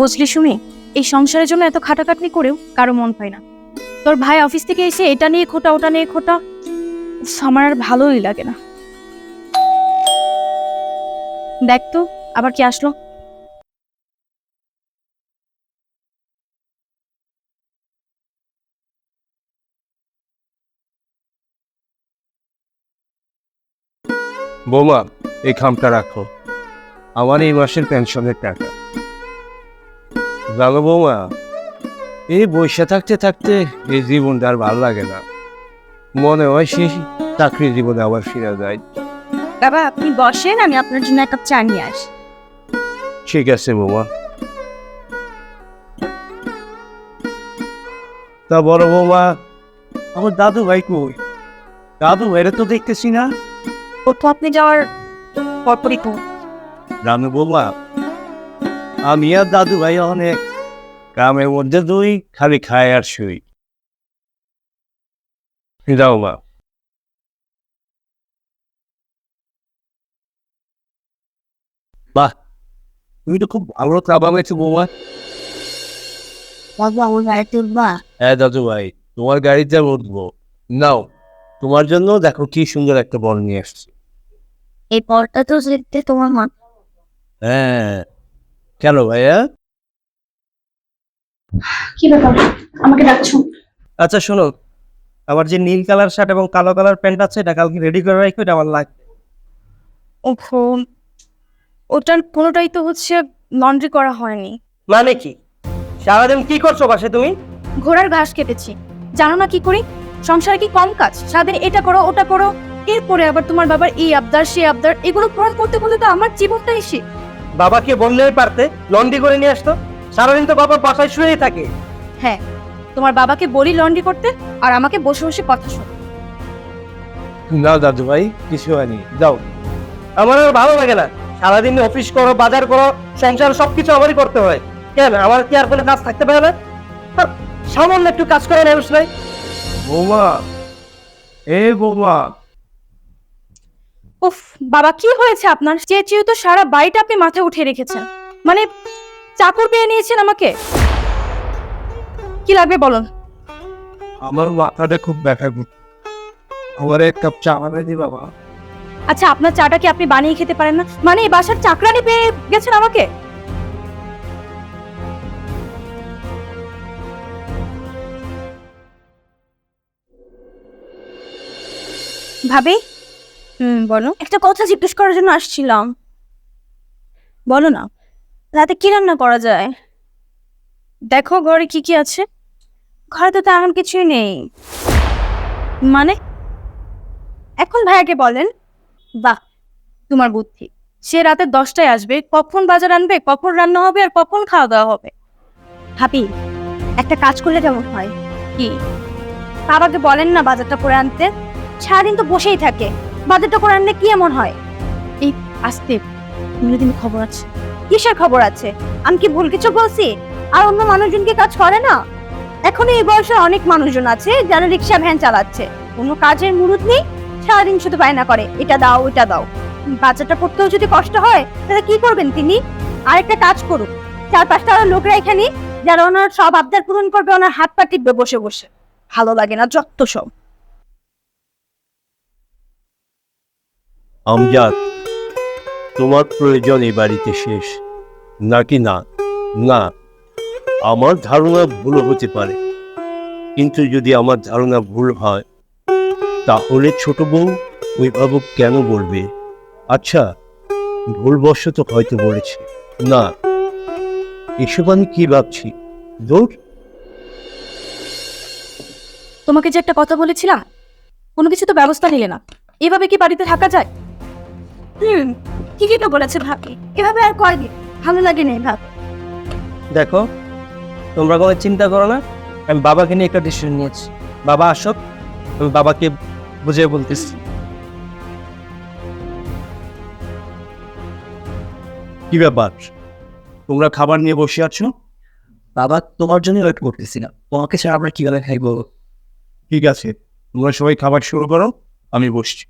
বুঝলি সুমি, এই সংসারের জন্য এত খাটাখাটনি করেও কারও মন পায় না। তোর ভাই অফিস থেকে এসে এটা নিয়ে খোটা, ওটা নিয়ে খোটা, আমার আর ভালোই লাগে না। দেখ তো, আবার কি আসলো? বৌমা, এই খামটা রাখো। আমার এই মাসের পেনশনের টাকা। জানো বৌমা এই বসে থাকতে থাকতে এই জীবনটা আর ভালো লাগে না। মনে হয় সেই চাকরি জীবনে আবার ফিরে যায় বাবা আপনি বসেন আমি আপনার জন্য এক কাপ চা নিয়ে আসি। ঠিক আছে বৌমা। তা বড় বৌমা আমার দাদু ভাই কই? দাদু ভাইরা তো দেখতেছি না। ও তো আপনি যাওয়ার পরপরই তো। রানু বৌমা আমি আর দাদু ভাই অনেক গ্রামের মধ্যে দুই খালি খায় আর শুই। যাও মা। বাহ তুমি তো খুব ভালো চাবা গেছো বৌমা। হ্যাঁ দাদু ভাই তোমার গাড়িতে উঠবো নাও তোমার জন্য দেখো কি সুন্দর একটা বল নিয়ে এসছি এই পরটা তো দেখতে তোমার মা। হ্যাঁ কেন ভাইয়া? কি ব্যাপার? আমাকে ডাকছো? আচ্ছা শোনো। আমার যে নীল কালার শার্ট এবং কালো কালার প্যান্ট আছে এটা কালকে রেডি করে রাখো এটা আমার লাগবে। ওহো ওটার কোনোটাই তো হচ্ছে লন্ড্রি করা হয়নি। মানে কি? সারাদিন কি করছ বাসে তুমি? ঘোড়ার ঘাস কেটেছি। জানো না কি করি? সংসারে কি কম কাজ? সারাদিন এটা করো ওটা করো। এরপরে আবার তোমার বাবার এই আবদার সে আবদার এগুলো পূরণ করতে করতে তো আমার জীবনটাই সে বাবাকে বললেই পারতে লন্ডি করে নিয়ে আসতো। সারাদিন তো বাবা বাসায় শুয়েই থাকে। হ্যাঁ তোমার বাবাকে বলি লন্ড্রি করতে আর আমাকে বসে বসে কথা শোনো। না দাদু ভাই কিছু হয়নি। যাও। আমার আর ভালো লাগে না। সারাদিন অফিস করো বাজার করো সংসার সবকিছু আমারই করতে হয়। কেন? আমার কি আর কোনো কাজ থাকতে পারে না? আর সামান্য একটু কাজ করে নেই নাই। বৌমা এ বৌমা উফ বাবা কি হয়েছে আপনার? চেয়ে চেয়ে তো সারা বাড়িটা আপনি মাথায় উঠে রেখেছেন। মানে চাকর পেয়ে নিয়েছেন আমাকে? কি লাগবে বলুন? আমার মাথাটা খুব ব্যথা করছে। আমার এক কাপ চা বানাই দি বাবা। আচ্ছা আপনার চাটা কি আপনি বানিয়ে খেতে পারেন না? মানে এই বাসার চাকরানি পেয়ে গেছেন আমাকে? ভাবি? হুম বলো। একটা কথা জিজ্ঞেস করার জন্য আসছিলাম। বলো না রাতে কি রান্না করা যায়? দেখো ঘরে কি কি আছে। ঘরে তো তেমন কিছুই নেই। মানে? এখন ভাইয়াকে বলেন। বাহ তোমার বুদ্ধি। সে রাতে দশটায় আসবে কখন বাজার আনবে কখন রান্না হবে আর কখন খাওয়া দাওয়া হবে? হাপি একটা কাজ করলে কেমন হয়? কি? বাবাকে বলেন না বাজারটা করে আনতে। সারাদিন তো বসেই থাকে। বাজারটা করে আনলে কি এমন হয়? এই আসতে খবর আছে। কিসের খবর আছে? আমি কি ভুল কিছু বলছি? আর অন্য মানুষজন কি কাজ করে না? এখন এই বয়সে অনেক মানুষজন আছে যারা রিক্সা ভ্যান চালাচ্ছে। কোনো কাজের মুরুদ নেই সারাদিন শুধু বায়না করে। এটা দাও ওইটা দাও। বাচ্চাটা পড়তেও যদি কষ্ট হয় তাহলে কি করবেন তিনি? আরেকটা কাজ করুন। চার পাঁচটা আরও লোকরা এখানে যারা ওনার সব আবদার পূরণ করবে ওনার হাত পা টিপবে বসে বসে। ভালো লাগে না যত সব। আমজাদ, তোমার প্রয়োজন এই বাড়িতে শেষ। নাকি না? না, আমার ধারণা ভুল হতে পারে। কিন্তু যদি আমার ধারণা ভুল হয়, তাহলে ছোট বউ অভিভাবক কেন বলবে? আচ্ছা ভুলবশত হয়তো বলেছে। না, এসব আমি কি ভাবছি? দৌড় তোমাকে যে একটা কথা বলেছিলাম, কোনো কিছু তো ব্যবস্থা নিলে না। এভাবে কি বাড়িতে থাকা যায়? হুম ঠিকই তো বলেছে ভাবি। এভাবে আর কয়দিন? ভালো লাগে না ভাব। দেখো তোমরা কোনো চিন্তা করো না আমি বাবাকে নিয়ে একটা ডিসিশন নিয়েছি। বাবা আসক আমি বাবাকে বুঝিয়ে বলতেছি। কি ব্যাপার? তোমরা খাবার নিয়ে বসে আছো? বাবা তোমার জন্য ওয়েট করতেছি না। তোমাকে ছাড়া আমরা কীভাবে খাইবো? ঠিক আছে তোমরা সবাই খাবার শুরু করো আমি বসছি।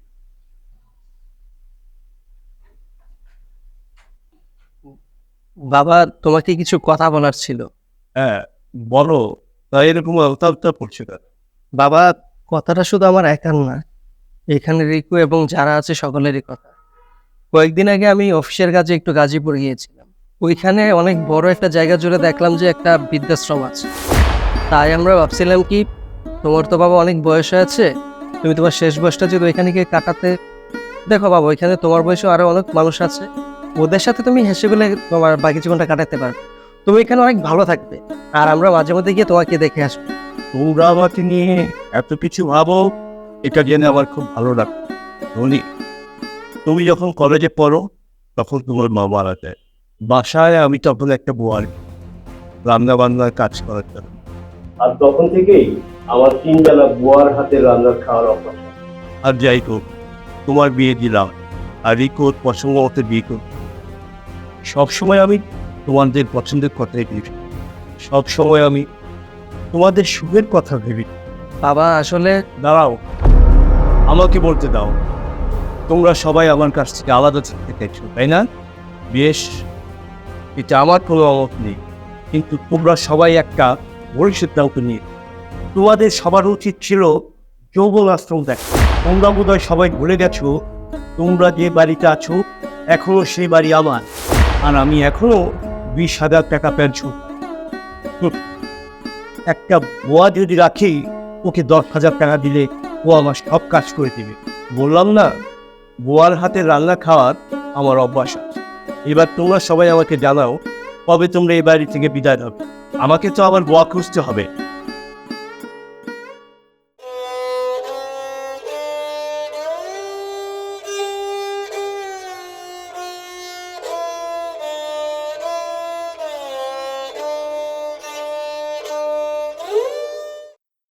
বাবা তোমাকে কিছু কথা বলার ছিল। হ্যাঁ বলো। তা এরকম আলতা পড়ছে না বাবা কথাটা শুধু আমার একার না এখানে রিকু এবং যারা আছে সকলেরই কথা। কয়েকদিন আগে আমি অফিসের কাজে একটু গাজীপুর গিয়েছিলাম। ওইখানে অনেক বড় একটা জায়গা জুড়ে দেখলাম যে একটা বৃদ্ধাশ্রম আছে। তাই আমরা ভাবছিলাম কি তোমার তো বাবা অনেক বয়স হয়েছে তুমি তোমার শেষ বয়সটা যদি ওইখানে গিয়ে কাটাতে। দেখো বাবা ওইখানে তোমার বয়সে আরও অনেক মানুষ আছে। ওদের সাথে তুমি হেসে গেলে তোমার বাকি জীবনটা কাটাতে পারবে তুমি এখানে অনেক ভালো থাকবে। আর আমরা মাঝে মধ্যে গিয়ে তোমাকে দেখে আসব। তোমরা আমাকে নিয়ে এত কিছু ভাবো এটা জেনে আমার খুব ভালো লাগে ধনী তুমি যখন কলেজে পড়ো তখন তোমার মা মারা যায়। বাসায় আমি তখন একটা বোয়ার রান্না বান্নার কাজ করার জন্য। আর তখন থেকেই আমার তিন বেলা বুয়ার হাতে রান্নার খাওয়ার অভ্যাস। আর যাই হোক তোমার বিয়ে দিলাম। আর রিকো পছন্দ মতো বিয়ে করো সবসময় আমি তোমাদের পছন্দের কথাই ভেবি সবসময় আমি তোমাদের সুখের কথা ভেবি। বাবা আসলে দাঁড়াও। আমাকে বলতে দাও। তোমরা সবাই আমার কাছ থেকে আলাদা থাকতে চাইছো তাই না? বেশ এটা আমার কোনো অমত নেই। কিন্তু তোমরা সবাই একটা বড় সিদ্ধান্ত নিয়ে তোমাদের সবার উচিত ছিল যৌবন আশ্রম দেখো। তোমরা বোধহয় সবাই ভুলে গেছো তোমরা যে বাড়িতে আছো এখনও সেই বাড়ি আমার। আর আমি এখনও বিশ হাজার টাকা পেয়েছ। একটা বোয়া যদি রাখি, ওকে দশ হাজার টাকা দিলে ও আমার সব কাজ করে দেবে। বললাম না, বোয়ার হাতে রান্না খাওয়ার আমার অভ্যাস আছে। এবার তোমরা সবাই আমাকে জানাও, কবে তোমরা এই বাড়ি থেকে বিদায় হবে আমাকে তো আবার বোয়া খুঁজতে হবে।